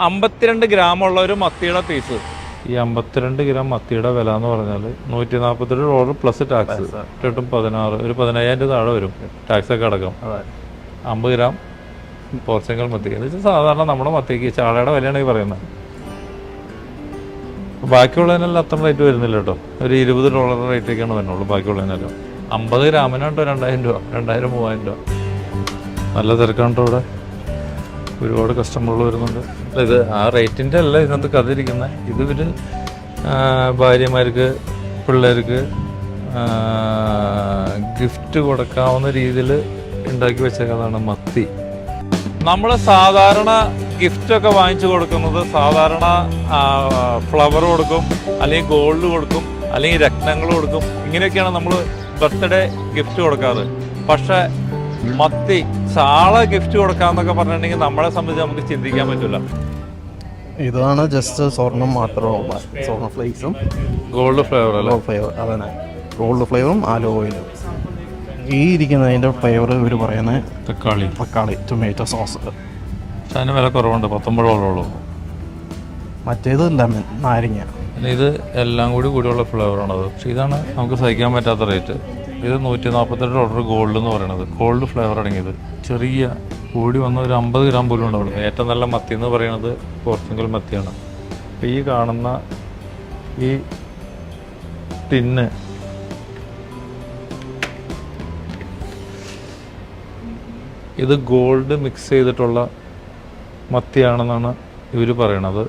അമ്പത്തിരണ്ട് ഗ്രാം ഉള്ള ഒരു മത്തിയുടെ പീസ് ഈ അമ്പത്തിരണ്ട് ഗ്രാം മത്തിയുടെ വില എന്ന് പറഞ്ഞാൽ നൂറ്റി നാൽപ്പത്തെട്ട് ഡോളർ പ്ലസ് ടാക്സ് എട്ടും പതിനാറ് ഒരു പതിനയ്യായിരം രൂപ താഴെ വരും. ടാക്സ് ഒക്കെ അടക്കം. അമ്പത് ഗ്രാം പോർച്ചുഗൽ മത്തി. എന്ന് വെച്ചാൽ സാധാരണ നമ്മുടെ മത്തിക്ക് ചാളയുടെ വിലയാണ് ഈ പറയുന്നത്. ബാക്കിയുള്ളതിനെല്ലാം അത്ര റേറ്റ് വരുന്നില്ല കേട്ടോ. ഒരു ഇരുപത് ഡോളർ റേറ്റൊക്കെയാണ് വരുന്നുള്ളൂ ബാക്കിയുള്ളതിനെല്ലാം. അമ്പത് ഗ്രാമിനാണ്ടോ രണ്ടായിരം രൂപ രണ്ടായിരം മൂവായിരം രൂപ. നല്ല തിരക്കാണ് കേട്ടോ ഇവിടെ. ഒരുപാട് കസ്റ്റമറുകൾ വരുന്നുണ്ട്. ഇത് ആ റേറ്റിന്റെ അല്ല ഇതിനകത്ത് കഥയിരിക്കുന്നത്. ഇത് ഇവർ ഭാര്യമാർക്ക് പിള്ളേർക്ക് ഗിഫ്റ്റ് കൊടുക്കാവുന്ന രീതിയിൽ ഉണ്ടാക്കി വെച്ചേക്കുന്നതാണ് മത്തി. നമ്മൾ സാധാരണ ഗിഫ്റ്റൊക്കെ വാങ്ങിച്ചു കൊടുക്കുന്നത് സാധാരണ ഫ്ലവർ കൊടുക്കും അല്ലെങ്കിൽ ഗോൾഡ് കൊടുക്കും അല്ലെങ്കിൽ രത്നങ്ങൾ കൊടുക്കും. ഇങ്ങനെയൊക്കെയാണ് നമ്മൾ ബർത്ത്ഡേ ഗിഫ്റ്റ് കൊടുക്കാറ്. പക്ഷെ മത്തി ചാള ഗിഫ്റ്റ് കൊടുക്കാന്നൊക്കെ പറഞ്ഞിട്ടുണ്ടെങ്കിൽ നമ്മളെ സംബന്ധിച്ച് നമുക്ക് ചിന്തിക്കാൻ പറ്റില്ല ഇതാണ് ജസ്റ്റ് സ്വർണം മാത്രമുള്ള സ്വർണ ഫ്ലേക്സും ഗോൾഡ് ഫ്ലേവർ അല്ലേ? ഫ്ലേവർ അതന്നെ. ഗോൾഡ് ഫ്ലേവറും ആലോ ഓയിലും ഈ ഇരിക്കുന്നതിന്റെ ഫ്ലേവർ ഇവർ പറയുന്നത് തക്കാളി. തക്കാളി ടൊമാറ്റോ സോസ് അതിന് വില കുറവുണ്ട് പത്തൊമ്പത് ഉള്ളൂ. മറ്റേത് ലെമൺ നാരങ്ങ. ഇത് എല്ലാം കൂടി കൂടിയുള്ള ഫ്ലേവറാണത് പക്ഷേ ഇതാണ് നമുക്ക് സഹിക്കാൻ പറ്റാത്ത റേറ്റ് ഇത് നൂറ്റി നാൽപ്പത്തെട്ട് ഡോളർ ഗോൾഡ് എന്ന് പറയുന്നത് ഗോൾഡ് ഫ്ലേവർ അടങ്ങിയത്. ചെറിയ കൂടി വന്ന ഒരു അമ്പത് ഗ്രാം പോലും ഉണ്ടാവുള്ളൂ ഏറ്റവും നല്ല മത്തി എന്ന് പറയുന്നത് പോർച്ചുഗൽ മത്തിയാണ്. അപ്പോൾ ഈ കാണുന്ന ഈ ടിന്ന് ഇത് ഗോൾഡ് മിക്സ് ചെയ്തിട്ടുള്ള മത്തിയാണെന്നാണ് ഇവർ പറയണത്.